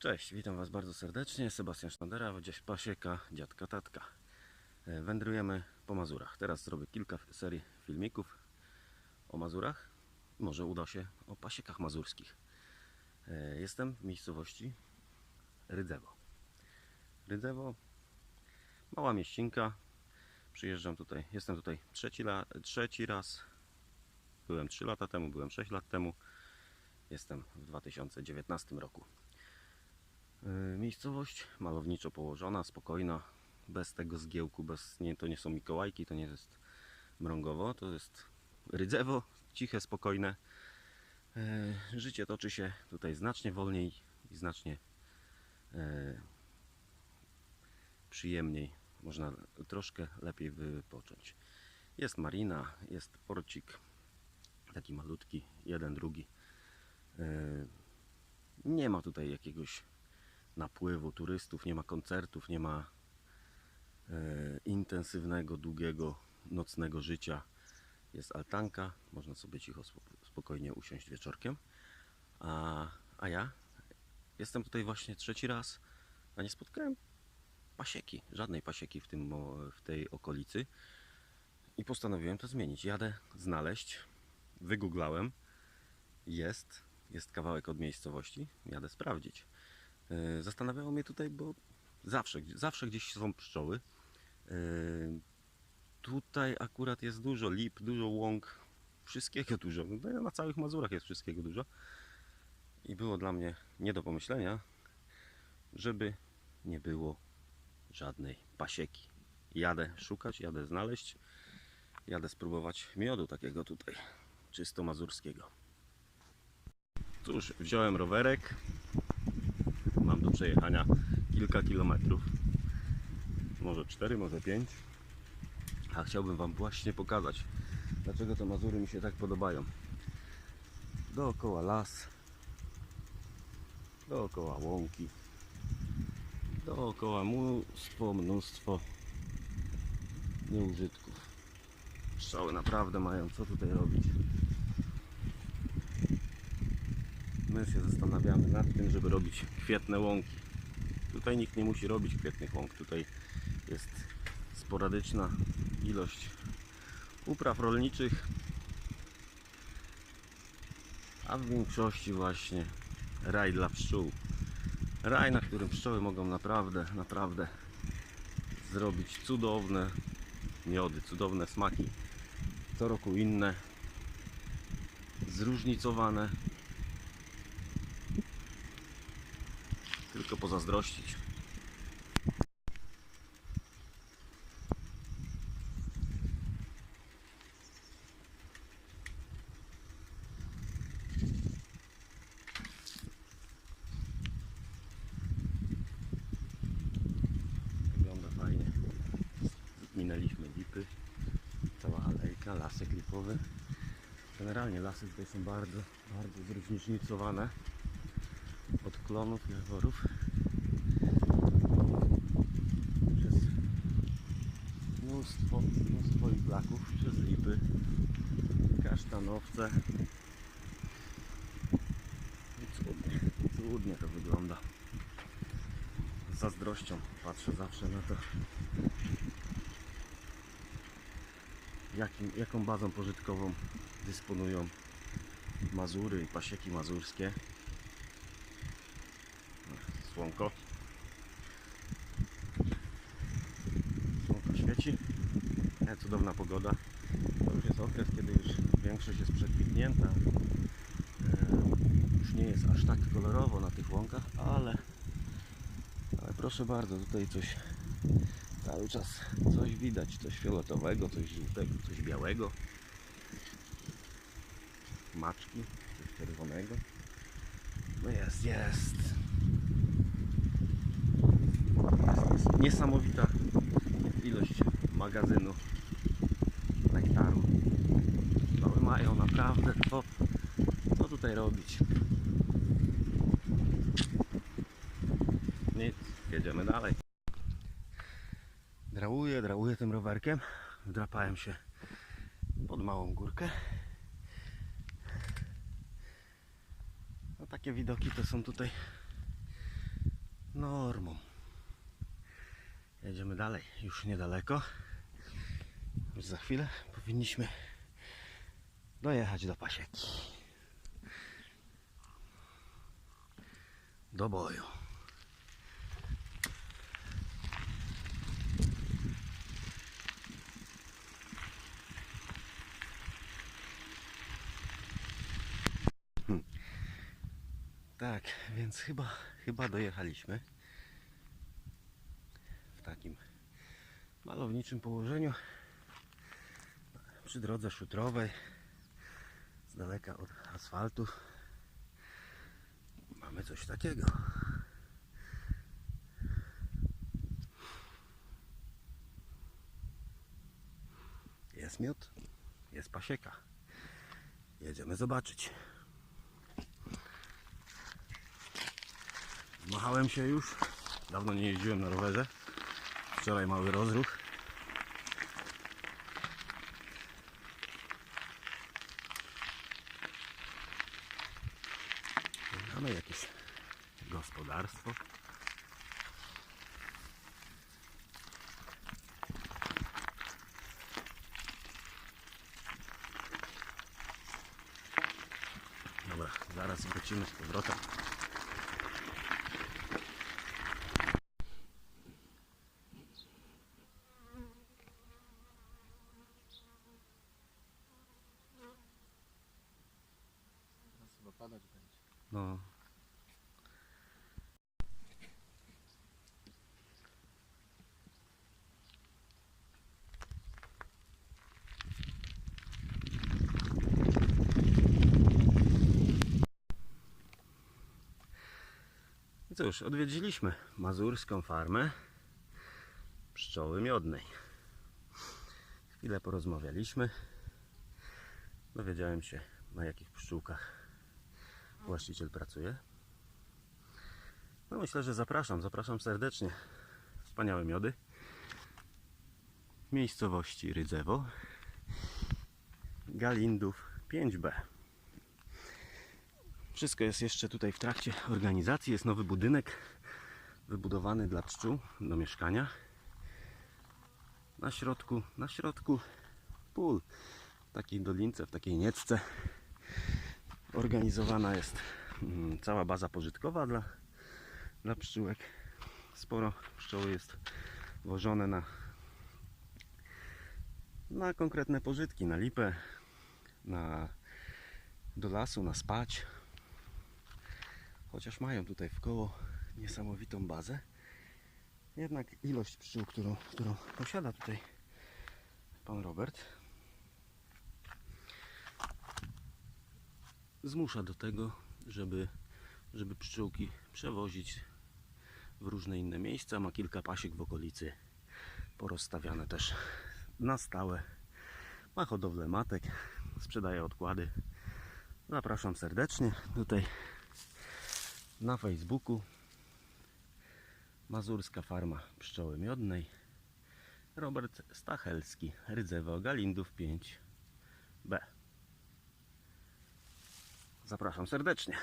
Cześć, witam Was bardzo serdecznie. Sebastian Sztandera, gdzieś pasieka, dziadka, tatka. E, Wędrujemy po Mazurach. Teraz zrobię kilka serii filmików o Mazurach. Może uda się o pasiekach mazurskich. E, Jestem w miejscowości Rydzewo. Rydzewo, mała mieścinka. Przyjeżdżam tutaj, jestem tutaj trzeci, la, trzeci raz. Byłem 3 lata temu, byłem 6 lat temu. Jestem w 2019 roku. Y, Miejscowość malowniczo położona, spokojna, bez tego zgiełku, bez, nie, to nie są Mikołajki, to nie jest Mrągowo, to jest Rydzewo, ciche, spokojne. Y, Życie toczy się tutaj znacznie wolniej i znacznie y, przyjemniej. Można troszkę lepiej wypocząć. Jest marina, jest porcik, taki malutki, jeden, drugi. Nie ma tutaj jakiegoś napływu turystów, nie ma koncertów, nie ma e, intensywnego, długiego, nocnego życia. Jest altanka, można sobie cicho, spo- spokojnie usiąść wieczorkiem. A, a ja jestem tutaj właśnie trzeci raz, a nie spotkałem pasieki, żadnej pasieki w, tym, w tej okolicy. I postanowiłem to zmienić. Jadę znaleźć, wygooglałem, jest, jest kawałek od miejscowości, jadę sprawdzić. E, Zastanawiało mnie tutaj, bo zawsze, zawsze gdzieś są pszczoły. E, Tutaj akurat jest dużo lip, dużo łąk, wszystkiego dużo. No, Na całych Mazurach jest wszystkiego dużo. I było dla mnie nie do pomyślenia, żeby nie było żadnej pasieki. Jadę szukać, jadę znaleźć, jadę spróbować miodu takiego tutaj, czysto mazurskiego. Cóż, wziąłem rowerek, Do przejechania kilka kilometrów. Może 4, może 5. A chciałbym Wam właśnie pokazać, dlaczego te Mazury mi się tak podobają. Dookoła las, dookoła łąki, dookoła mnóstwo, mnóstwo nieużytków. Pszczoły naprawdę mają co tutaj robić. My się zastanawiamy nad tym, żeby robić kwietne łąki. Tutaj nikt nie musi robić kwietnych łąk. Tutaj jest sporadyczna ilość upraw rolniczych, a w większości właśnie raj dla pszczół. Raj, na którym pszczoły mogą naprawdę, naprawdę zrobić cudowne miody, cudowne smaki. Co roku inne, zróżnicowane, tylko pozazdrościć. Minęliśmy lipy. Cała alejka, lasek lipowy. Generalnie lasy tutaj są bardzo, bardzo zróżnicowane od klonów i jaworów przez mnóstwo, mnóstwo iplaków, przez lipy, kasztanowce. I cudnie, cudnie to wygląda. Z zazdrością patrzę zawsze na to jakim, jaką bazą pożytkową dysponują Mazury i pasieki mazurskie słonko. Słonko świeci. Cudowna pogoda. To już jest okres, kiedy już większość jest przekwitnięta. E, Już nie jest aż tak kolorowo na tych łąkach, ale, ale proszę bardzo, tutaj coś cały czas coś widać, coś fioletowego, coś żółtego, coś białego. Maczki, coś czerwonego. No jest, jest. Niesamowita ilość magazynu nektaru. Pszczoły mają naprawdę co, co tutaj robić. Nic, jedziemy dalej. Drałuję, drałuję tym rowerkiem. Wdrapałem się pod małą górkę. No takie widoki to są tutaj normą. Jedziemy dalej, już niedaleko. Już za chwilę powinniśmy dojechać do pasieki. Do boju. Hmm. Tak, więc chyba, chyba dojechaliśmy takim malowniczym położeniu przy drodze szutrowej z daleka od asfaltu mamy coś takiego jest miód jest pasieka jedziemy zobaczyć Machałem się już. Dawno nie jeździłem na rowerze. Wczoraj mały rozruch. Mamy jakieś gospodarstwo. Dobra, zaraz wrócimy z powrotem. Padać będzie. No. Cóż, odwiedziliśmy mazurską farmę pszczoły miodnej. Chwilę porozmawialiśmy. Dowiedziałem się na jakich pszczółkach właściciel pracuje. No myślę, że zapraszam, zapraszam serdecznie. Wspaniałe miody. Miejscowości Rydzewo. Galindów 5B. Wszystko jest jeszcze tutaj w trakcie organizacji. Jest nowy budynek wybudowany dla pszczół do mieszkania. Na środku, na środku pól, w takiej dolince, w takiej niecce organizowana jest mm, cała baza pożytkowa dla, dla pszczółek. Sporo pszczoły jest wożone na, na konkretne pożytki, na lipę, na, do lasu, na spać. Chociaż mają tutaj w koło niesamowitą bazę. Jednak ilość pszczół, którą, którą posiada tutaj pan Robert, zmusza do tego, żeby, żeby pszczółki przewozić w różne inne miejsca. Ma kilka pasiek w okolicy porozstawiane też na stałe. Ma hodowlę matek, sprzedaje odkłady. Zapraszam serdecznie tutaj na Facebooku. Mazurska Farma Pszczoły Miodnej. Robert Stachelski, Rydzewo, Galindów 5B. Zapraszam serdecznie.